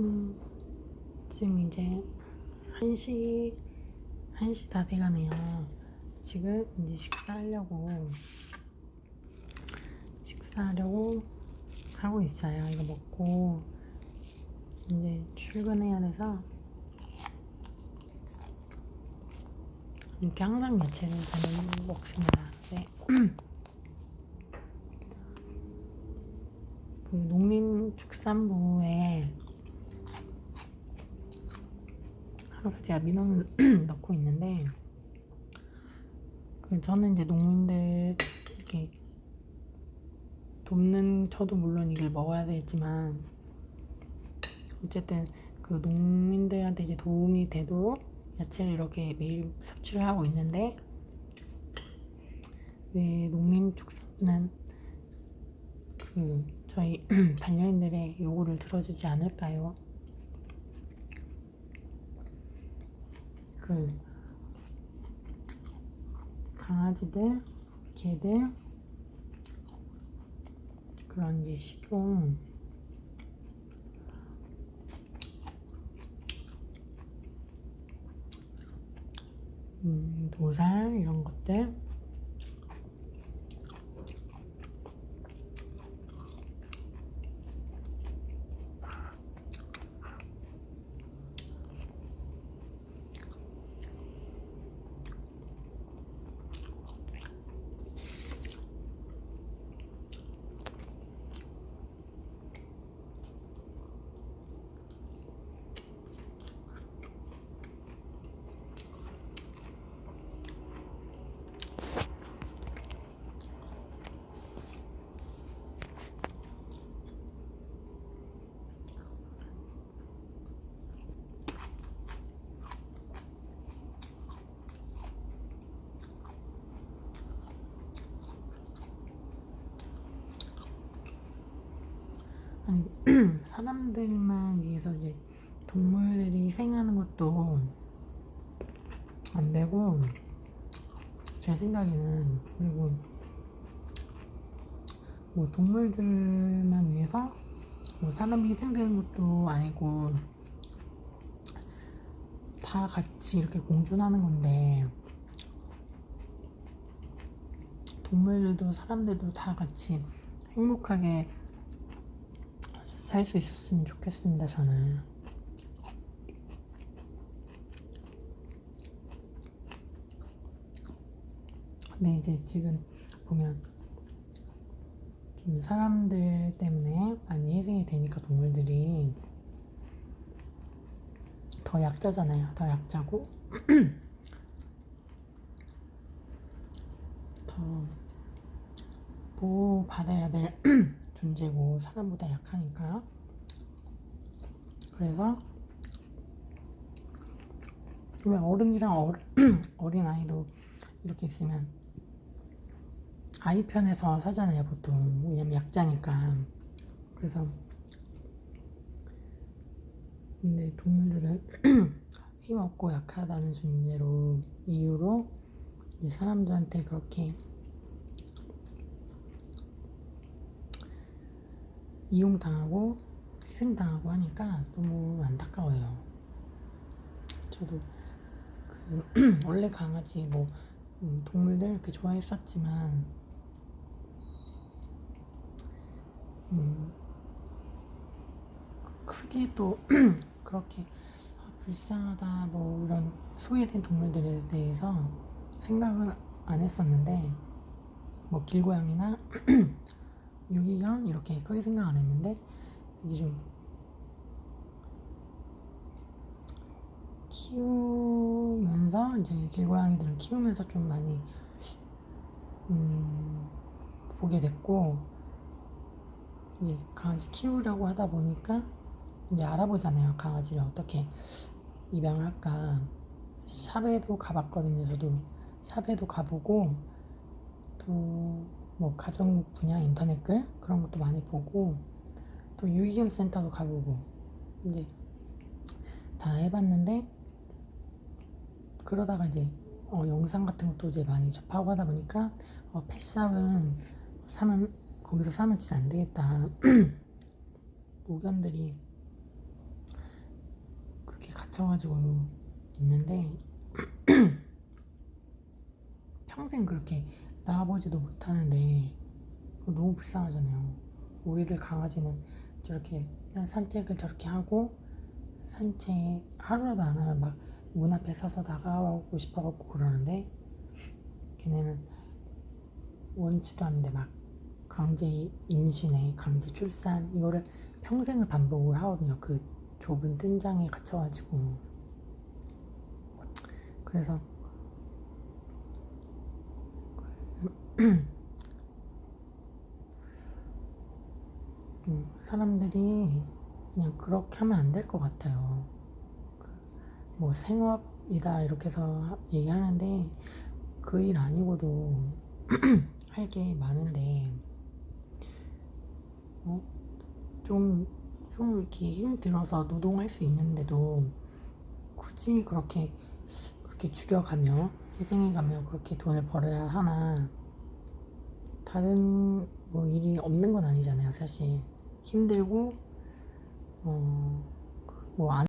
음, 지금 이제 1시, 1시 다 돼가네요. 지금 이제 식사하려고, 식사하려고 하고 있어요. 이거 먹고, 이제 출근해야 돼서, 이렇게 항상 야채를 저는 먹습니다. 네. 그 농림축산부에 항상 제가 민원을 넣고 있는데 그 저는 이제 농민들 이렇게 돕는 저도 물론 이걸 먹어야 되지만 어쨌든 그 농민들한테 이제 도움이 되도록 야채를 이렇게 매일 섭취를 하고 있는데 왜 농민 축산부는 그 저희 반려인들의 요구를 들어주지 않을까요? 그 강아지들, 개들 그런 이제 식용 음, 도살 이런 것들 아니 사람들만 위해서 이제 동물들이 희생하는 것도 안 되고 제 생각에는 그리고 뭐 동물들만 위해서 뭐 사람이 희생되는 것도 아니고 다 같이 이렇게 공존하는 건데 동물들도 사람들도 다 같이 행복하게 살 수 있었으면 좋겠습니다, 저는. 근데 이제 지금 보면 좀 사람들 때문에 많이 희생이 되니까 동물들이 더 약자잖아요. 더 약자고 더 보호받아야 될 존재고 사람보다 약하니까 그래서 왜 어른이랑 어른, 어린 아이도 이렇게 있으면 아이 편에서 사잖아요 보통. 왜냐면 약자니까. 그래서 근데 동물들은 힘없고 약하다는 존재로 이유로 사람들한테 그렇게 이용당하고 희생당하고 하니까 너무 안타까워요. 저도 그 원래 강아지 뭐 음, 동물들 이렇게 좋아했었지만 음, 크게 또 그렇게 아, 불쌍하다 뭐 이런 소외된 동물들에 대해서 생각은 안 했었는데 뭐 길고양이나 유기견 이렇게 크게 생각 안 했는데 이제 좀 키우면서 이제 길고양이들을 키우면서 좀 많이 음, 보게 됐고 이제 강아지 키우려고 하다 보니까 이제 알아보잖아요. 강아지를 어떻게 입양을 할까. 샵에도 가봤거든요 저도. 샵에도 가보고 또 뭐 가정 분야 인터넷 글 그런 것도 많이 보고 또 유기견 센터도 가보고 이제 다 해봤는데 그러다가 이제 어, 영상 같은 것도 이제 많이 접하고 하다 보니까 어, 펫샵은 사면 거기서 사면 진짜 안 되겠다. 모견들이 갇혀가지고 있는데 평생 그렇게 나와보지도 못하는데 너무 불쌍하잖아요. 우리들 강아지는 저렇게 산책을 저렇게 하고 산책 하루라도 안 하면 막 문 앞에 서서 나가고 싶어갖고 그러는데 걔네는 원치도 않는데 막 강제 임신에 강제 출산 이거를 평생을 반복을 하거든요. 그 좁은 뜬장에 갇혀가지고 그래서 음, 사람들이 그냥 그렇게 하면 안 될 것 같아요. 그, 뭐 생업이다 이렇게 해서 하- 얘기하는데 그 일 아니고도 할 게 많은데 어? 좀, 좀 이렇게 힘들어서 노동할 수 있는데도 굳이 그렇게 그렇게 죽여가며 희생해가며 그렇게 돈을 벌어야 하나 다른 뭐 일이 없는 건 아니잖아요 사실. 힘들고 어, 뭐안